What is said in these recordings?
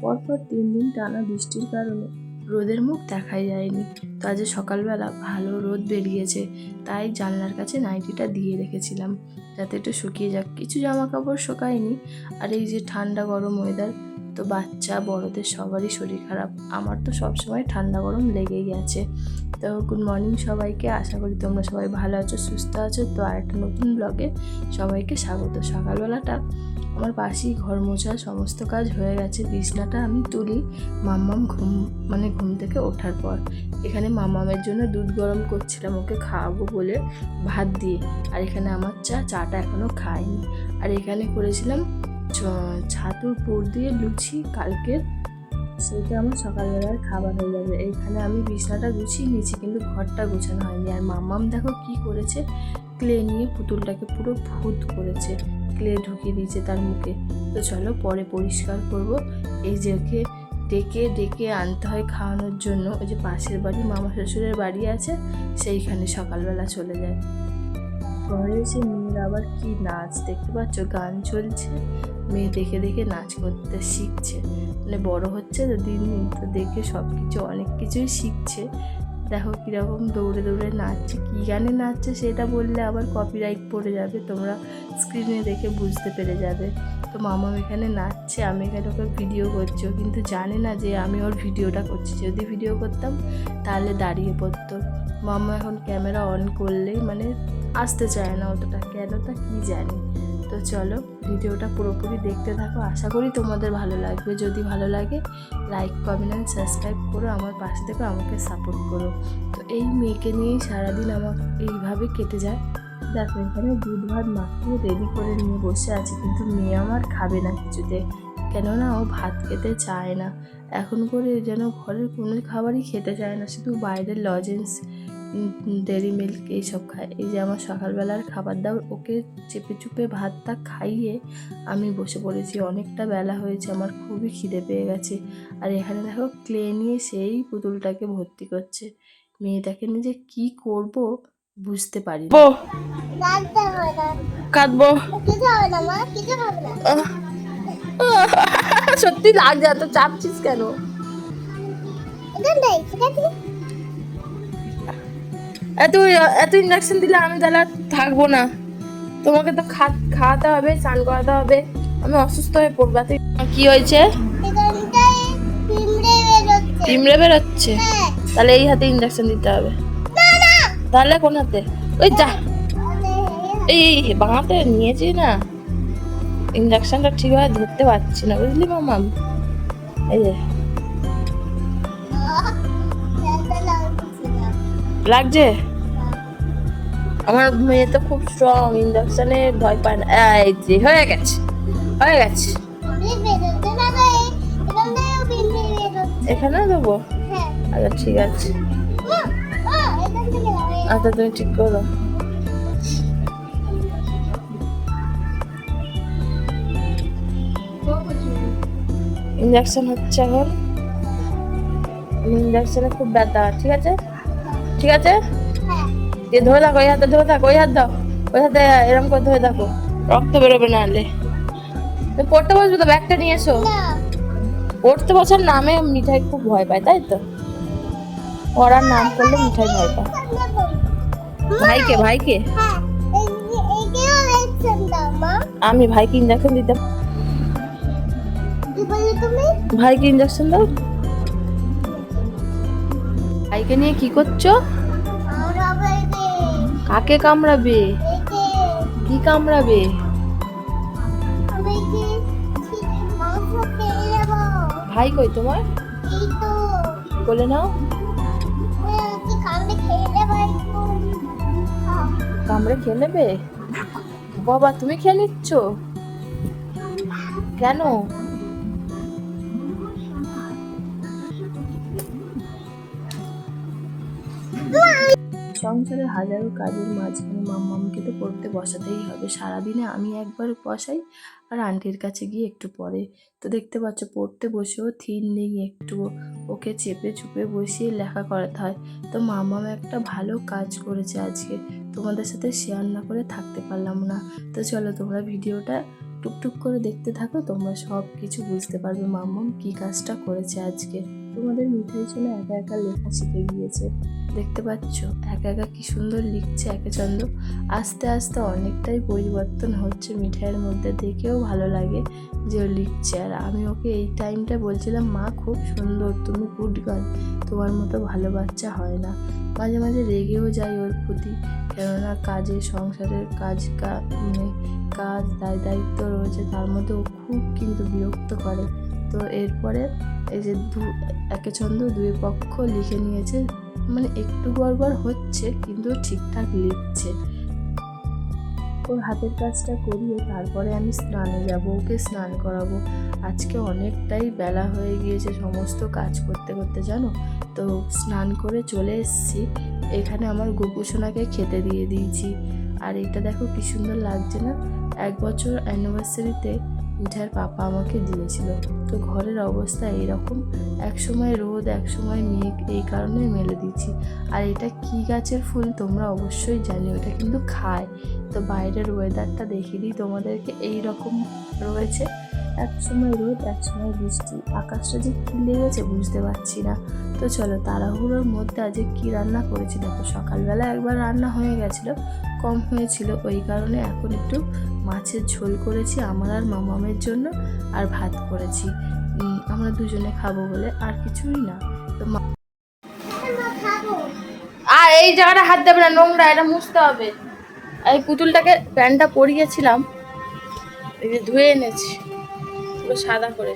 পরপর তিন দিন টানা বৃষ্টির কারণে রোদের মুখ দেখাই যায়নি। তো আজ সকালবেলা ভালো রোদ বেরিয়েছে, তাই জানলার কাছে নাইটিটা দিয়ে রেখেছিলাম। যাতে একটু শুকিয়ে যাক। কিছু জামা কাপড় শুকায়নি। আর এই যে ঠান্ডা গরম ওয়েদার তো বাচ্চা, বড়দের সবারই শরীর খারাপ। আমার তো সবসময় ঠান্ডা গরম লেগেই আছে। তো গুড মর্নিং সবাইকে। আশা করি তোমরা সবাই ভালো আছো, সুস্থ আছো। তো আর একটা নতুন ব্লগে সবাইকে স্বাগত। সকালবেলাটা আমার পাশেই ঘর মোছা, সমস্ত কাজ হয়ে গেছে। বিছনাটা আমি তুলি। মাম্মাম ঘুম মানে ঘুম থেকে ওঠার পর। এখানে মাম্মামের জন্য দুধ গরম করছিলাম, ওকে খাওয়াবো বলে ভাত দিয়ে। আর এখানে আমার চা, চাটা এখনও খাইনি। আর এখানে করেছিলাম ছাতুর পুর দিয়ে লুচি কালকের সেটা আমার সকালবেলার খাবার হয়ে যাবে। এইখানে আমি বিছনাটা গুছিয়ে নিয়েছি, কিন্তু ঘরটা গোছানো হয়নি। আর মামাম দেখো কি করেছে? ক্লে নিয়ে পুতুলটাকে পুরো ভূত করেছে। ক্লে ঢুকিয়ে দিয়েছে তার মুখে। তো চলো পরে পরিষ্কার করব। এই যে ওকে ডেকে ডেকে আনতে হয় খাওয়ানোর জন্য। ওই যে পাশের বাড়ি, মামা শ্বশুরের বাড়ি আছে, সেইখানে সকালবেলা চলে যায়। ঘরে এসে মেয়ের আবার কি নাচ দেখতে পাচ্ছ? গান চলছে। মেয়ে দেখে দেখে নাচ করতে শিখছে। মানে বড় হচ্ছে তো দিন তো দেখে সব কিছু অনেক কিছুই শিখছে। দেখো কীরকম দৌড়ে দৌড়ে নাচছে, কী গানে নাচছে সেটা বললে আবার কপিরাইট পড়ে যাবে, তোমরা স্ক্রিনে দেখে বুঝতে পেরে যাবে। তো মামা এখানে নাচছে, আমি এখানে ওকে ভিডিও করছি। কিন্তু জানে না যে আমি ওর ভিডিওটা করছি। যদি ভিডিও করতাম তাহলে দাঁড়িয়ে পড়তো। মামা এখন ক্যামেরা অন করলেই মানে আসতে চায় না অতটা। কেন তা কী জানি। তো চলো ভিডিওটা পুরোপুরি দেখতে থাকো। আশা করি তোমাদের ভালো লাগবে। যদি ভালো লাগে লাইক কমেন্ট অ্যান্ড সাবস্ক্রাইব করো। আমার পাশে থেকে, আমাকে সাপোর্ট করো। তো এই মেয়েকে নিয়েই সারাদিন আমার এইভাবে কেটে যায়। দেখো, এখানে দুধ ভাত মাখিয়ে রেডি করে নিয়ে বসে আছে, কিন্তু মেয়ে আমার খাবে না কিছুতে। কেননা ও ভাত খেতে চায় না। এখন করে যেন ঘরের কোনো খাবারই খেতে চায় না, শুধু বাইরের লজেন্স ডেরি মিল্ক এইসব খায়। এই যে আমার সকালবেলার খাবার দাবার ওকে চেপে চুপে ভাতটা খাইয়ে আমি বসে পড়েছি। অনেকটা বেলা হয়েছে আমার খুবই খিদে পেয়ে গেছে। আর এখানে দেখো ক্লে নিয়ে সেই পুতুলটাকে ভর্তি করছে। মেয়েটাকে নিয়ে যে কী করব বুঝতে পারি কাঁদবো। সত্যি লাগছে এত চাপছিস কেন? এত এত ইঞ্জেকশন দিলে আমি তাহলে থাকব না। তোমাকে তো খা, খাওয়াতে হবে, স্নান করাতে হবে। আমি অসুস্থ হয়ে পড়ব। এত কি হয়েছে? পিমড়ে বেরোচ্ছে। তাহলে এই হাতে ইঞ্জেকশন দিতে হবে। তাহলে কোন হাতে? ওই যা। এই বাঁতে নিয়েছি না। ইঞ্জেকশনটা ঠিকভাবে ধরতে পারছি না, বুঝলি মামাম এই যে। লাগছে? আমার মেয়ে তো খুব স্ট্রং ইঞ্জেকশনে ভয় পায় না। এই যে হয়ে গেছে হয়ে গেছে। এখানে দেবো? আচ্ছা ঠিক আছে। আচ্ছা তুমি ঠিক করে। ইঞ্জেকশন হচ্ছে এখন। ইঞ্জেকশনে খুব ব্যথা ঠিক আছে? ঠিক আছে? দিয়ে ধরে থাকো ওই হাতে ধরে থাকো ওই হাত দাও ওই হাতে এরকম করে ধরে থাকো। রক্ত বেরোবে না হলে পড়তে বসবে তো ব্যাগটা নিয়ে এসো। পড়তে বসার নামে মিঠাই খুব ভয় পায় তাই তো? পড়ার নাম করলে মিঠাই ভয় পায়। ভাইকে ভাইকে। আমি ভাইকে ইঞ্জেকশন দিতে ভাইকে ইঞ্জেকশন দাও। ভাইকে নিয়ে কি করছ? কাকে কামড়াবে? কি কামড়াবে? ভাই কই তোমার? বলে নাও। কামড়ে খেয়ে নেবে? বাবা, তুমি খেয়ে নিচ্ছ? কেন? সংসারে হাজারো কাজের মাঝখানে মাম্মামকে তো পড়তে বসাতেই হবে। সারাদিনে আমি একবার বসাই আর আন্টির কাছে গিয়ে একটু পরে। তো দেখতে পাচ্ছ, পড়তে বসেও থির নেই, একটু ওকে চেপে চুপে বসিয়ে লেখা করাতে হয়। তো মাম্মাম একটা ভালো কাজ করেছে আজকে। তোমাদের সাথে শেয়ার না করে থাকতে পারলাম না। তো চলো তোমরা ভিডিওটা টুকটুক করে দেখতে থাকো, তোমরা সব কিছু বুঝতে পারবে মাম্মাম কী কাজটা করেছে আজকে। তোমাদের মিঠাই শুনে একা একা লেখা শিখে গিয়েছে। দেখতে পাচ্ছ, একা একা কি সুন্দর লিখছে একে চন্দ্র আস্তে আস্তে অনেকটাই পরিবর্তন হচ্ছে মিঠাইয়ের মধ্যে। দেখেও ভালো লাগে যে ও লিখছে। আর আমি ওকে এই টাইমটা বলছিলাম, মা, খুব সুন্দর, তুমি গুড গার্ল, তোমার মতো ভালো বাচ্চা হয় না। মাঝে মাঝে রেগেও যাই ওর প্রতি। কেননা কাজে, সংসারের কাজ মানে কাজ দায় দায়িত্ব রয়েছে, তার মধ্যে ও খুব কিন্তু বিরক্ত করে। তো এরপরে এই যে দু, একে ছন্দ দুই পক্ষ লিখে নিয়েছে। মানে একটু গড়বড় হচ্ছে, কিন্তু ঠিকঠাক লিখছে। ওর হাতের কাজটা করিয়ে তারপরে আমি স্নানে যাব, ওকে স্নান করাবো। আজকে অনেকটাই বেলা হয়ে গিয়েছে সমস্ত কাজ করতে করতে, জানো? তো স্নান করে চলে এসেছি। এখানে আমার গোপুসোনাকে খেতে দিয়ে দিয়েছি। আর এটা দেখো কি সুন্দর লাগছে না? এক বছর অ্যানিভার্সারিতে মিঠাইয়ের পাপা আমাকে দিয়েছিল। তো ঘরের অবস্থা এইরকম এক সময় রোদ এক সময় মেঘ, এই কারণে মেলে দিচ্ছি আর এটা কি গাছের ফুল তোমরা অবশ্যই জানি ওটা কিন্তু খায়। তো বাইরের ওয়েদারটা দেখিয়ে দিই, তোমাদেরকে। এই রকম রয়েছে। এক সময় রোদ, এক সময় বৃষ্টি। আকাশটা যে কী লেগেছে বুঝতে পারছি না। তো চলো তাড়াহুড়োর মধ্যে আজকে কী রান্না করেছি? দেখো, সকালবেলা একবার রান্না হয়ে গেছিল, কম হয়েছিল। ওই কারণে এখন একটু মাছের ঝোল করেছি, আমার আর মামামের জন্য, আর ভাত করেছি। আমরা দুজনে খাব বলে, আর কিছুই না। তো আর এই জায়গাটা হাত দেবে না, নোংরা, এটা মুছতে হবে। এই পুতুলটাকে প্যান্টটা পরিয়েছিলাম, এই যে ধুয়ে এনেছি। পুরো সাদা করে।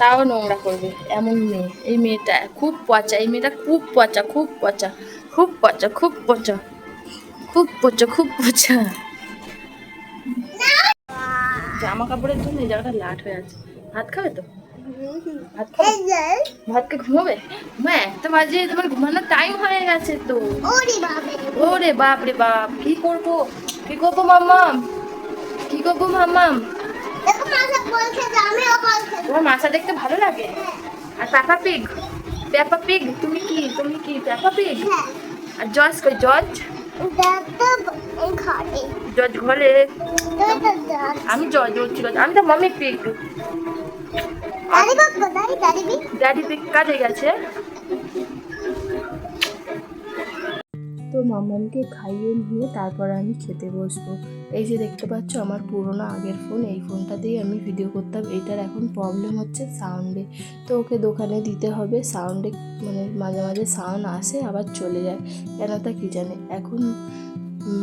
তাও নোংরা করবে এমন মেয়ে। এই মেয়েটা খুব পচা এই মেয়েটা খুব পচা খুব পচা খুব পচা খুব পচা খুব পচা খুব পচা। জামা কাপড়ের জন্য এই জায়গাটা লাট হয়ে আছে। ভাত খাবে তো? ভাত খাবে? ভাতকে ঘুমাবে? মা একটা বাজে তোমার ঘুমানোর টাইম হয়ে গেছে তো। ওরে ওরে বাপ রে বাপ কি করব? কি করব মাম্মাম? কি করব মাম্মাম? তোমার মাছা দেখতে ভালো লাগে? আর প্যাপা পিগ প্যাপা পিগ তুমি কি? তুমি কি প্যাপা পিগ হ্যাঁ। আর জজ কই? জজ? জজ ঘরে। আমি জজ বলছি আমি তো মামি পিগ ড্যাডি পিগ কাজে গেছে। মামামকে খাইয়ে নিয়ে তারপর আমি খেতে বসবো। এই যে দেখতে পাচ্ছ আমার পুরোনো আগের ফোন, এই ফোনটা দিয়ে আমি ভিডিও করতাম। এটার এখন প্রবলেম হচ্ছে সাউন্ডে তো ওকে দোকানে দিতে হবে সাউন্ডে মানে মাঝে মাঝে সাউন্ড আসে, আবার চলে যায়। কেন তা কী জানে? এখন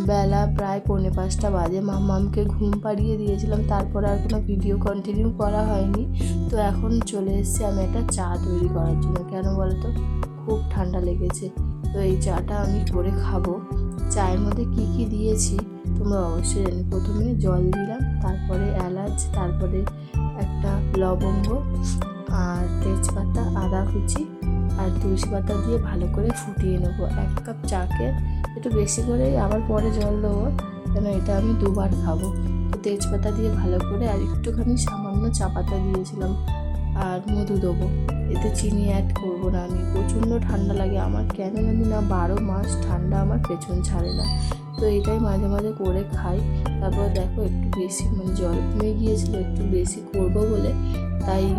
বেলা প্রায় পৌনে পাঁচটা বাজে। মামামকে ঘুম পাড়িয়ে দিয়েছিলাম, তারপর আর কোনো ভিডিও কন্টিনিউ করা হয়নি। তো এখন চলে এসেছি আমি একটা চা তৈরি করার জন্য। কেন বলতো? খুব ঠান্ডা লেগেছে। তো এই চাটা আমি করে খাব। চায়ের মধ্যে কি কি দিয়েছি তোমরা অবশ্যই জানি। প্রথমে জল দিলাম, তারপরে এলাচ, তারপরে একটা লবঙ্গ আর তেজপাতা, আদা কুচি আর তুলসী পাতা দিয়ে ভালো করে ফুটিয়ে নেব। এক কাপ চাকে একটু বেশি করে আবার পরে জল দেবো, কেন এটা আমি দুবার খাব। তেজপাতা দিয়ে ভালো করে আর একটুখানি সামান্য চা পাতা দিয়েছিলাম। আর মধু দেবো। এতে চিনি অ্যাড করব না আমি। প্রচণ্ড ঠান্ডা লাগে। আমার কেন জানি না বারো মাস ঠান্ডা আমার পেছন ছাড়ে না। তো এটাই মাঝে মাঝে করে খাই। তারপর দেখো একটু বেশি মানে জল কমে গিয়েছিল, একটু বেশি করব বলে তাই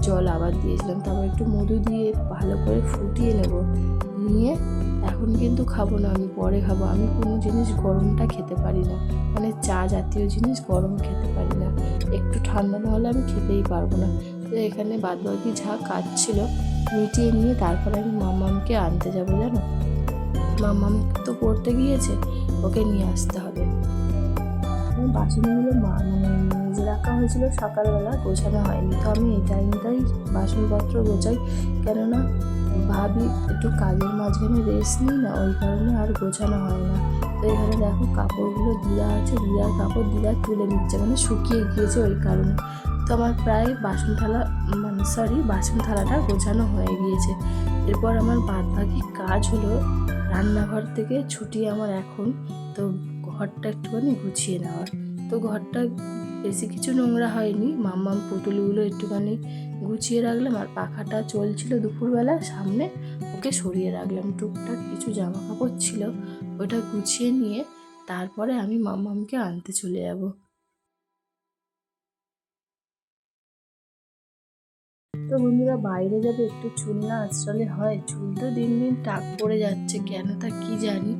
জল আবার দিয়েছিলাম। তারপর একটু মধু দিয়ে ভালো করে ফুটিয়ে নেব। নিয়ে এখন কিন্তু খাব না, আমি পরে খাব। আমি কোনো জিনিস গরমটা খেতে পারি না। মানে চা জাতীয় জিনিস গরম খেতে পারি না। একটু ঠান্ডা না হলে আমি খেতেই পারব না। তো এখানে বাদবাকি যা কাজ ছিল মিটিয়ে নিয়ে তারপরে আমি মামামকে আনতে যাব জানো? মামাম তো পড়তে গিয়েছে, ওকে নিয়ে আসতে হবে। বাসনগুলো মা মানে মেজে রাখা হয়েছিল, সকালবেলা গোছানো হয়নি। তো আমি এই টাইমটাই বাসনপত্র গোছাই, কেননা ভাবি একটু কাজের মাঝখানে রেস্ট নিই না, ওই কারণে আর গোছানো হয় না। তো এখানে দেখো কাপড়গুলো দিয়া আছে, দিদার কাপড় দিদা তুলে নিচ্ছে মানে শুকিয়ে গিয়েছে ওই কারণে। আমার প্রায় বাসন থালা মানে সরি বাসন থালাটা গোছানো হয়ে গিয়েছে। এরপর আমার বাদ বাকি কাজ হলো রান্নাঘর থেকে ছুটি আমার এখন, তো ঘরটা একটুখানি গুছিয়ে নেওয়ার। তো ঘরটা বেশি কিছু নোংরা হয়নি, মাম্মাম পুতুলগুলো একটুখানি গুছিয়ে রাখলাম আর পাখাটা চলছিল দুপুরবেলা, সামনে ওকে সরিয়ে রাখলাম। টুকটাক কিছু জামা কাপড় ছিল, ওটা গুছিয়ে নিয়ে তারপরে আমি মাম্মামকে আনতে চলে যাব। তো বন্ধুরা, বাইরে যাবে, একটু চুল না আসলে হয়। চুল তো দিন দিন টাক পড়ে যাচ্ছে, কেন তা কি জানি?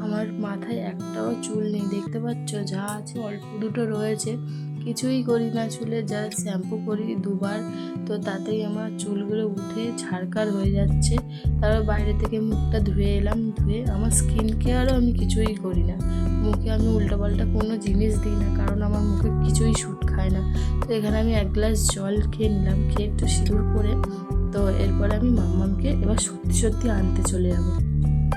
আমার মাথায় একটাও চুল নেই, দেখতে পাচ্ছ? যা আছে, অল্প দুটো রয়েছে। কিছুই করি না, চুলে যা শ্যাম্পু করি দুবার। তো তাতেই আমার চুলগুলো উঠে ছাড়কার হয়ে যাচ্ছে। তারপর বাইরে থেকে মুখটা ধুয়ে এলাম, ধুয়ে আমার স্কিন কেয়ারও আমি কিছুই করি না। মুখে আমি উল্টোপাল্টা কোনো জিনিস দিই না, কারণ আমার মুখে কিছুই শ্যুট খায় না। তো এখানে আমি এক গ্লাস জল খেয়ে নিলাম, খেয়ে একটু সিঁদুর করে তো এরপরে আমি মাম্মামকে এবার সত্যি সত্যি আনতে চলে যাব।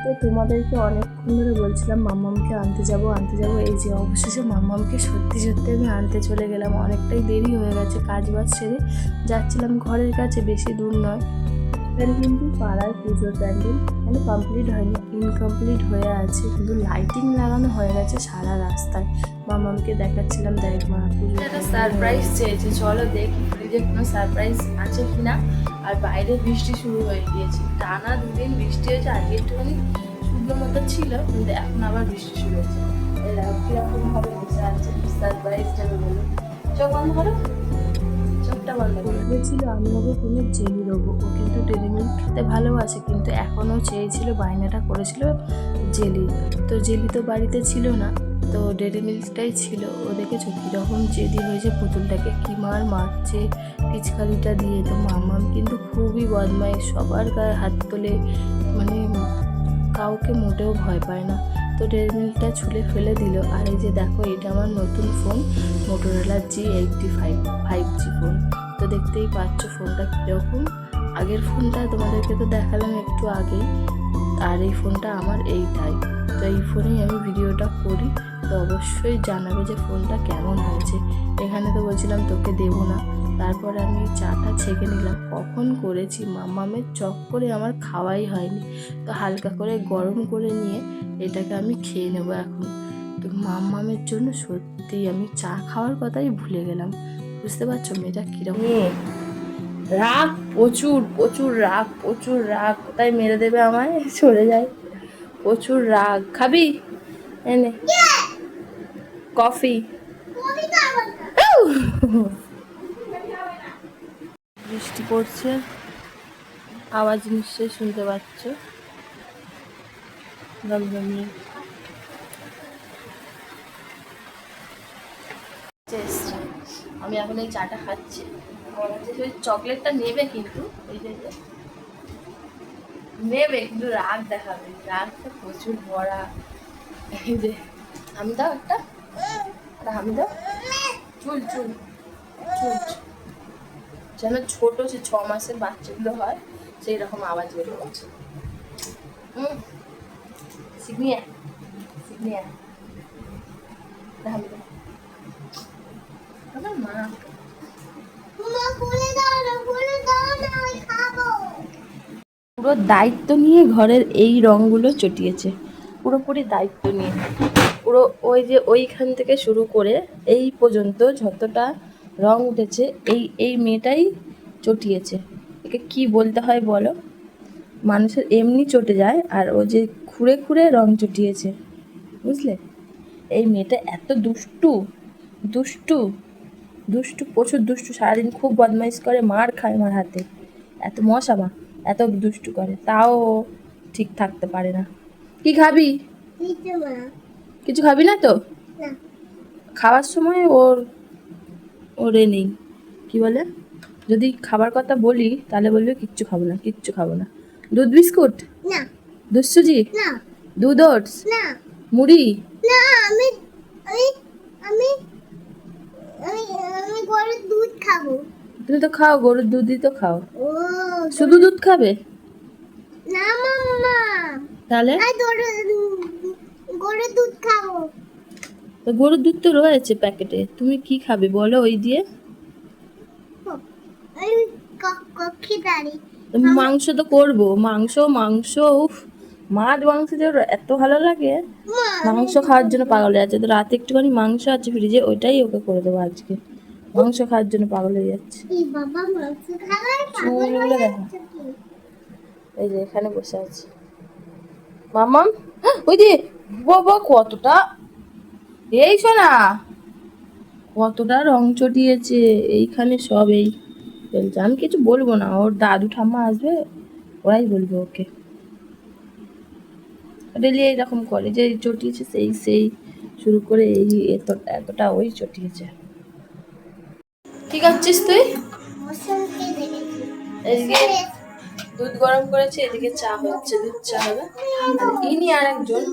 তো তোমাদেরকে অনেকক্ষণ ধরে বলছিলাম মাম্মামকে আনতে যাব আনতে যাব। এই যে অবশেষে মাম্মামকে সত্যি সত্যি আমি আনতে চলে গেলাম। অনেকটাই দেরি হয়ে গেছে কাজ বাজ সেরে। যাচ্ছিলাম ঘরের কাছে, বেশি দূর নয়। এখানে কিন্তু পাড়ার পুজোর প্যান্ডেল মানে কমপ্লিট হয়নি ইনকমপ্লিট হয়ে আছে। কিন্তু লাইটিং লাগানো হয়ে গেছে সারা রাস্তায়। মামামকে দেখাচ্ছিলাম, দেখ মা পুজো একটা সারপ্রাইজ চেয়েছে। চলো দেখি কোনো সারপ্রাইজ আছে কিনা? আর বাইরে বৃষ্টি শুরু হয়ে গিয়েছে। টানা দুদিন বৃষ্টি হয়েছে আজকে একটুখানি শুকনো মতো ছিল, কিন্তু এখন আবার বৃষ্টি শুরু হয়েছে। কীরকম ভাবে বসে আছে সারপ্রাইজটা বলো চোখ বন্ধ করো। চোখটা বন্ধ ভেবেছিল আমি ওকে কোনো জেলি দেবো, ও কিন্তু ডেলি মিল্ক খেতে ভালোবাসে, কিন্তু এখনও চেয়েছিল, বায়নাটা করেছিল জেলি। তো জেলি তো বাড়িতে ছিল না। তো ডেরি মিল্কটাই ছিল। ও দেখেছ কীরকম জেদি হয়েছে পুতুলটাকে, কি মার মারছে, পিচকারিটা দিয়ে। তো মামাম কিন্তু খুবই বদমাই সবার গায়ে হাত তোলে মানে কাউকে মোটেও ভয় পায় না। তো ডেরি মিল্কটা ছুলে ফেলে দিল। আর এই যে দেখো, এটা আমার নতুন phone Motorola G eighty five five G phone. তো দেখতেই পাচ্ছ ফোনটা কীরকম। আগের ফোনটা তোমাদেরকে তো দেখালাম একটু আগেই, আর এই ফোনটা আমার এইটাই। তো এই ফোনেই আমি ভিডিওটা তো অবশ্যই জানাবে যে ফোনটা কেমন হয়েছে। এখানে তো বলছিলাম তোকে দেবো না। তারপর আমি চাটা ছেঁকে নিলাম। কখন করেছি মামামের চক করে আমার খাওয়াই হয়নি। তো হালকা করে গরম করে নিয়ে এটাকে আমি খেয়ে নেব এখন। তো মামামের জন্য সত্যি আমি চা খাওয়ার কথাই ভুলে গেলাম। বুঝতে পারছ মেয়েটা কীরকম? রাগ প্রচুর প্রচুর রাগ প্রচুর রাগ। কোথায় মেরে দেবে আমায়? চলে যায় প্রচুর রাগ। খাবি? এনে। কফি। বৃষ্টি পড়ছে। আওয়াজ নিশ্চয়ই শুনতে পাচ্ছ। দমদমিয়ে। আমি এখন এই চাটা খাচ্ছি। চকলেটটা নেবে কিন্তু এই যে। নেবে কিন্তু রাগ দেখাবে। রাগটা প্রচুর ভরা। এই যে আমি তাও একটা একটা চুল চুল চুল। যেন ছোট যে ছ মাসের বাচ্চাগুলো হয় সেই রকম আওয়াজ বের হুম সিগনিয়া সিগনিয়া। আমার মা। খাব। পুরো দায়িত্ব নিয়ে ঘরের এই রঙগুলো চটিয়েছে। পুরোপুরি দায়িত্ব নিয়ে। পুরো ওই যে ওইখান থেকে শুরু করে এই পর্যন্ত যতটা রং উঠেছে, এই এই মেয়েটাই চটিয়েছে। একে কি বলতে হয় বলো? মানুষের এমনি চটে যায় আর ও যে খুঁড়ে খুঁড়ে রং চটিয়েছে, বুঝলে? এই মেয়েটা এত দুষ্টু দুষ্টু দুষ্টু, প্রচুর দুষ্টু, সারাদিন খুব বদমাইশ করে, মার খায় আমার হাতে। এত মশা মা, এত দুষ্টু করে, তাও ঠিক থাকতে পারে না। কি খাবি? কিছু খাবি না তো? খাওয়ার সময় ওর ওরে নেই। কি বলে? যদি খাবার কথা বলি তাহলে বলবে কিচ্ছু খাব না কিচ্ছু খাব না। দুধ বিস্কুট? না। দুধ সুজি না। দুধ ওটস? না। মুড়ি? না আমি আমি আমি আমি গরুর দুধ খাব। তুমি তো খাও গরুর দুধই তো খাও। ও শুধু দুধ খাবে? না মাম্মা। তাহলে? গরুর গরুর দুধ খাব। তো গরুর দুধ তো রয়েছে প্যাকেটে। তুমি কি খাবে বলো ওই দিয়ে? মাংস তো করব। মাংস মাংস উফ মাছ মাংস যে এত ভালো লাগে। মাংস খাওয়ার জন্য পাগল হয়ে যাচ্ছে। তো রাতে একটুখানি মাংস আছে ফ্রিজে ওইটাই ওকে করে দেবো আজকে। মাংস খাওয়ার জন্য পাগল হয়ে যাচ্ছে। এই চুলগুলো দেখো যে এখানে বসে আছে। মামাম ওই যে বাবা কতটা? এই শোনা কতটা রং চটিয়েছে এইখানে সব এই। আমি কিছু বলব না ওর দাদু ঠাম্মা আসবে ওরাই বলবে ওকে। ডেলি এইরকম করে যে চটিয়েছে সেই সেই শুরু করে এই এত এতটা ওই চটিয়েছে। কি খাচ্ছিস তুই? দুধ গরম করেছে এদিকে চা হচ্ছে দুধ চা হবে। আর ইনি আর একজন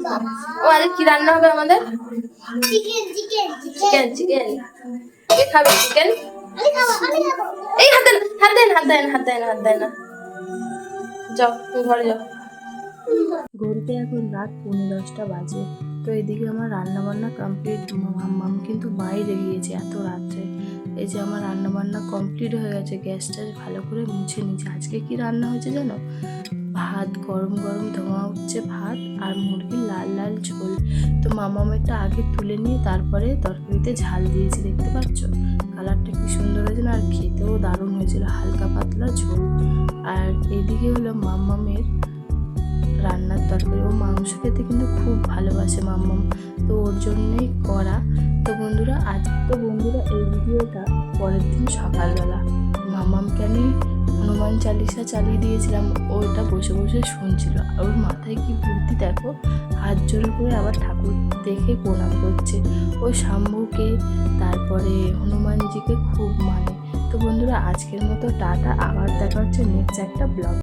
ও আরে কি রান্না হবে আমাদের? Chicken chicken chicken chicken chicken কে খাবে চিকেন আমি খাব আমি খাব। এই হাত দেন হাত হাত হাত হাত না। যাও তুমি ঘরে যাও। ঘড়িতে এখন রাত পৌনে দশটা বাজে। তো এদিকে আমার রান্না বান্না কমপ্লিট মাম কিন্তু বাইরে গিয়েছে এত রাত্রে। এই যে আমার রান্না বান্না কমপ্লিট হয়ে গেছে, গ্যাসটা ভালো করে মুছে নিয়েছে। আজকে কি রান্না হয়েছে জানো? ভাত, গরম গরম ধোঁয়া উঠছে ভাত আর মুরগির লাল লাল ঝোল। তো মামামেরটা আগে তুলে নিয়ে তারপরে তরকারিতে ঝাল দিয়েছি, দেখতে পাচ্ছ? কালারটা কি সুন্দর হয়েছিল আর খেতেও দারুণ হয়েছিল, হালকা পাতলা ঝোল। আর এদিকে হলো ও মাংস খেতে কিন্তু খুব ভালোবাসে মাম্মাম তো ওর জন্যই করা। তো বন্ধুরা, আজ তো বন্ধুরা এই ভিডিওটা পরের দিন সকালবেলা। মাম্মামকে আমি হনুমান চালিসা চালিয়ে দিয়েছিলাম, ওটা বসে বসে শুনছিল। আর ওর মাথায় কি বুদ্ধি দেখো, হাত জোড় করে আবার ঠাকুর দেখে প্রণাম করছে। ও শাম্ভুকে, তারপরে হনুমানজিকে খুব মানে। তো বন্ধুরা, আজকের মতো টাটা। আবার দেখা হচ্ছে নেক্সট একটা ব্লগ